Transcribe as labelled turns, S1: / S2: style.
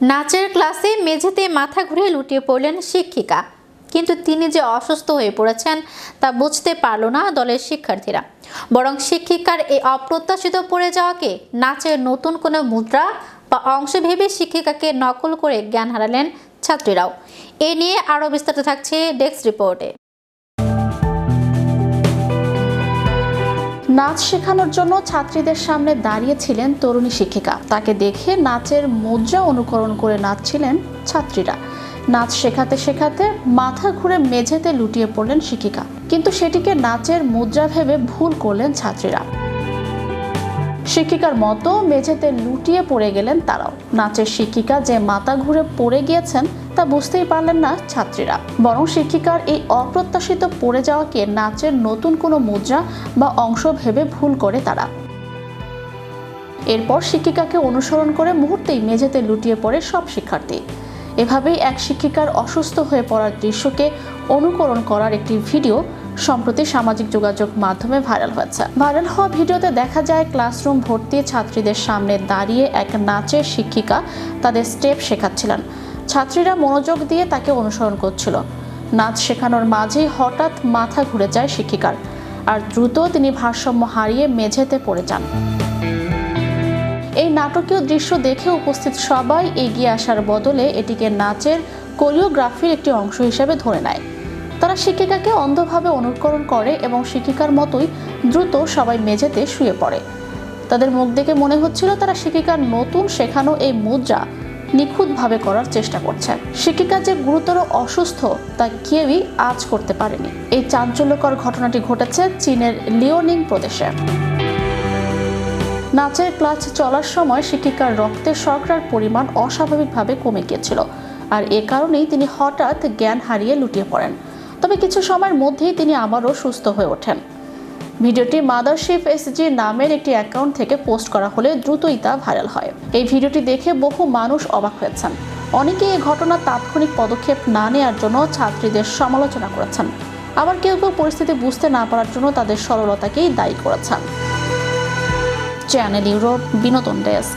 S1: নাচের ক্লাসে মেঝেতে মাথা ঘুরে লুটিয়ে পড়লেন শিক্ষিকা। কিন্তু তিনি যে অসুস্থ হয়ে পড়েছেন তা বুঝতে পারল না দলের শিক্ষার্থীরা। বরং শিক্ষিকার এই অপ্রত্যাশিত পড়ে যাওয়াকে নাচের নতুন কোনো মুদ্রা বা অংশ ভেবে শিক্ষিকাকে নকল করে জ্ঞান হারালেন ছাত্রীরাও। এ নিয়ে আরও বিস্তারিত থাকছে ডেস্ক রিপোর্টে।
S2: নাচ শেখানোর জন্য ছাত্রীদের সামনে দাঁড়িয়েছিলেন তরুণী শিক্ষিকা। তাকে দেখে নাচের মুদ্রা অনুকরণ করে নাচছিলেন ছাত্রীরা। নাচ শেখাতে শেখাতে মাথা ঘুরে মেঝেতে লুটিয়ে পড়লেন শিক্ষিকা। কিন্তু সেটিকে নাচের মুদ্রা ভেবে ভুল করলেন ছাত্রীরা। শিক্ষিকার মতো মেঝেতে লুটিয়ে পড়ে গেলেন তারাও। নাচের শিক্ষিকা যে মাথা ঘুরে পড়ে গিয়েছেন তা বুঝতেই পারলেন না ছাত্রীরা। বরং শিক্ষিকার এই অপ্রত্যাশিত পড়ে যাওয়াকে নাচের নতুন কোনো মুদ্রা বা অংশ ভেবে ভুল করে তারা। এরপর শিক্ষিকাকে অনুসরণ করে মুহূর্তেই মেঝেতে লুটিয়ে পড়ে সব শিক্ষার্থী। এভাবেই এক শিক্ষিকার অসুস্থ হয়ে পড়ার দৃশ্যকে অনুকরণ করার একটি ভিডিও সম্প্রতি সামাজিক যোগাযোগ মাধ্যমে ভাইরাল হয়েছে। ভাইরাল হওয়া ভিডিওতে দেখা যায়, ক্লাসরুম ভর্তি ছাত্রীদের সামনে দাঁড়িয়ে এক নাচের শিক্ষিকা তাদের স্টেপ শেখাচ্ছিলেন। ছাত্রীরা মনোযোগ দিয়ে তাকে অনুসরণ করছিল। নাচ শেখানোর মাঝেই হঠাৎ মাথা ঘুরে যায় শিক্ষিকার, আর দ্রুত তিনি ভারসাম্য হারিয়ে মেঝেতে পড়ে যান। এই নাটকীয় দৃশ্য দেখে উপস্থিত সবাই এগিয়ে আসার বদলে এটিকে নাচের কোরিওগ্রাফির একটি অংশ হিসেবে ধরে নেয়। তারা শিক্ষিকাকে অন্ধভাবে অনুকরণ করে এবং শিক্ষিকার মতোই দ্রুত সবাই মেঝেতে শুয়ে পড়ে। তাদের মুখ দেখে মনে হচ্ছিল তারা শিক্ষিকার নতুন শেখানো এই মুদ্রা নিখুঁতভাবে করার চেষ্টা করছেন শিক্ষিকা যে গুরুতর অসুস্থ, তা কেউই আজ করতে পারেনি। এই চাঞ্চল্যকর ঘটনাটি ঘটেছে চীনের লিওনিং প্রদেশে। নাচের ক্লাস চলার সময় শিক্ষিকার রক্তে শর্করার পরিমাণ অস্বাভাবিকভাবে কমে গিয়েছিল আর এ কারণেই তিনি হঠাৎ জ্ঞান হারিয়ে লুটিয়ে পড়েন। তবে কিছু সময়ের মধ্যেই তিনি আবারও সুস্থ হয়ে ওঠেন। ভিডিওটি মাদারশিপ এসজি নামের একটি অ্যাকাউন্ট থেকে পোস্ট করা হলে দ্রুতই তা ভাইরাল হয়। এই ভিডিওটি দেখে বহু মানুষ অবাক হয়েছেন। অনেকে এই ঘটনা তাৎক্ষণিক পদক্ষেপ না নেওয়ার জন্য ছাত্রীদের সমালোচনা করেছেন। আবার কেউ কেউ পরিস্থিতি বুঝতে না পারার জন্য তাদের সরলতাকেই দায়ী করেছেন। চ্যানেল ইউরোপ, বিনোদন ডেস্ক।